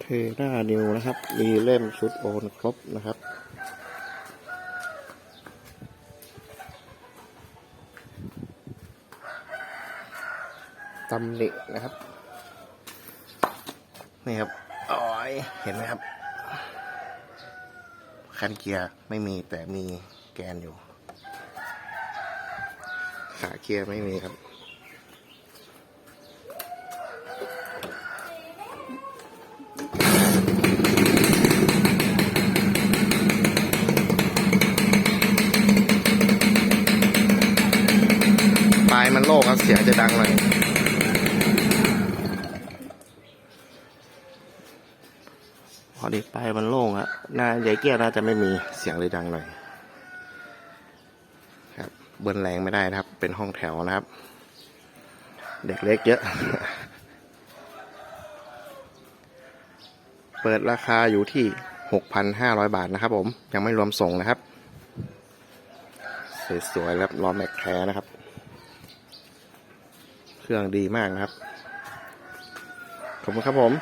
เทน่านิวนะครับ มีเล่มชุดโอนครบนะครับตำหนินะครับ นี่ครับอ๋อยเห็นไหมครับ คันเกียร์ไม่มีแต่มีแกนอยู่ ขาเกียร์ไม่มีครับายมันโลกครับเสียงจะดังหน่อยพอดีปมันโล่งอะน่าใหญ่เกี้ยน่าจะไม่มีเสียงเลยดังหน่อยครับเบิ้ลแรงไม่ได้นะครับ เป็นห้องแถวนะครับ เด็กเล็กเยอะ เปิดราคาอยู่ที่ 6,500 บาทนะครับ ผมยังไม่รวมส่งนะครับ สวยๆแล้วล้อแม็กแท้นะครับ เครื่องดีมากนะครับ ขอบคุณครับผม